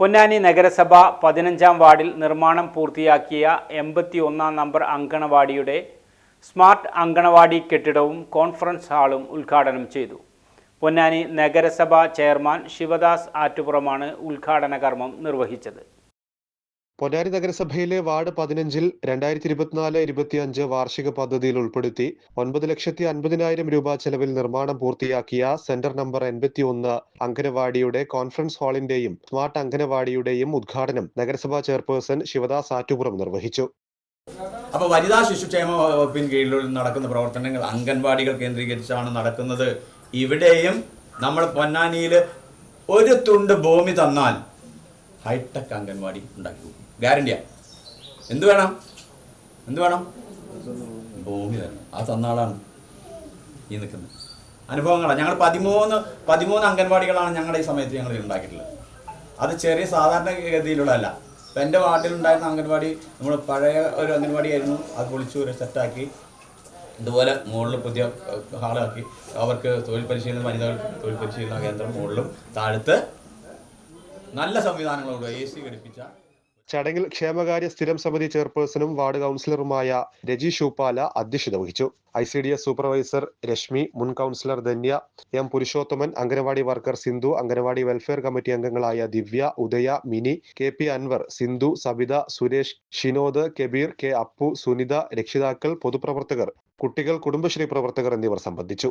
പൊന്നാനി നഗരസഭ പതിനഞ്ചാം വാർഡിൽ നിർമ്മാണം പൂർത്തിയാക്കിയ എൺപത്തി ഒന്നാം നമ്പർ അങ്കണവാടിയുടെ സ്മാർട്ട് അങ്കണവാടി കെട്ടിടവും കോൺഫറൻസ് ഹാളും ഉദ്ഘാടനം ചെയ്തു. പൊന്നാനി നഗരസഭ ചെയർമാൻ ശിവദാസ് ആറ്റുപുറമാണ് ഉദ്ഘാടന കർമ്മം നിർവഹിച്ചത്. പൊന്നാനി നഗരസഭയിലെ വാർഡ് പതിനഞ്ചിൽ രണ്ടായിരത്തി ഇരുപത്തിനാല് ഇരുപത്തിയഞ്ച് വാർഷിക പദ്ധതിയിൽ ഉൾപ്പെടുത്തി ഒൻപത് ലക്ഷത്തി അൻപതിനായിരം രൂപ ചെലവിൽ നിർമ്മാണം പൂർത്തിയാക്കിയ സെന്റർ നമ്പർ എൺപത്തി ഒന്ന് അംഗനവാടിയുടെ കോൺഫറൻസ് ഹാളിന്റെയും സ്മാർട്ട് അംഗനവാടിയുടെയും ഉദ്ഘാടനം നഗരസഭാ ചെയർപേഴ്സൺ ശിവദാസ് ആറ്റുപുറം നിർവഹിച്ചു. അപ്പോൾ വനിതാ ശിശുക്ഷേമ വകുപ്പിന് കീഴിൽ നടക്കുന്ന പ്രവർത്തനങ്ങൾ അംഗൻവാടികൾ കേന്ദ്രീകരിച്ചാണ് നടക്കുന്നത്. ഇവിടെയും നമ്മൾ പൊന്നാനിയിൽ ഒരു തുണ്ട് ഭൂമി തന്നാൽ ഹൈടെക് അംഗൻവാടി ഉണ്ടാക്കി ഗ്യാരണ്ടിയാ. എന്ത് വേണം? എന്ത് വേണം? ഭൂമി തരണം ആ തന്നാളാണ് ഈ നിൽക്കുന്നത്. അനുഭവങ്ങളാണ് ഞങ്ങൾ പതിമൂന്ന് പതിമൂന്ന് അംഗൻവാടികളാണ് ഞങ്ങളുടെ ഈ സമയത്ത് ഞങ്ങൾ ഉണ്ടാക്കിയിട്ടുള്ളത്. അത് ചെറിയ സാധാരണ ഗതിയിലുള്ളതല്ല ഇപ്പം എന്റെ വാർഡിലുണ്ടായിരുന്ന അംഗൻവാടി നമ്മൾ പഴയ ഒരു അംഗൻവാടിയായിരുന്നു. അത് പൊളിച്ചു ഒരു സെറ്റാക്കി. ഇതുപോലെ മുകളിൽ പുതിയ ഹാളാക്കി. അവർക്ക് തൊഴിൽ പരിശീലനം വനിതകൾ തൊഴിൽ പരിശീലന കേന്ദ്രം മുകളിലും താഴത്ത് നല്ല സംവിധാനങ്ങളോട് എ സി ഘടിപ്പിച്ച ചടങ്ങിൽ ക്ഷേമകാര്യ സ്ഥിരം സമിതി ചെയർപേഴ്സണും വാർഡ് കൗൺസിലറുമായ രജി ഷൂപ്പാല അധ്യക്ഷത വഹിച്ചു. I C D S supervisor Reshmi മുൻ councillor Dhanya M Purushothaman anganwadi worker Sindhu anganwadi welfare committee അംഗങ്ങളായ Divya Udaya Mini K P Anwar Sindhu Sabitha Suresh Shinod Kabeer K Appu Sunitha രക്ഷിതാക്കൾ പൊതുപ്രവർത്തകർ കുട്ടികൾ കുടുംബശ്രീ പ്രവർത്തകർ എന്നിവർ സംബന്ധിച്ചു.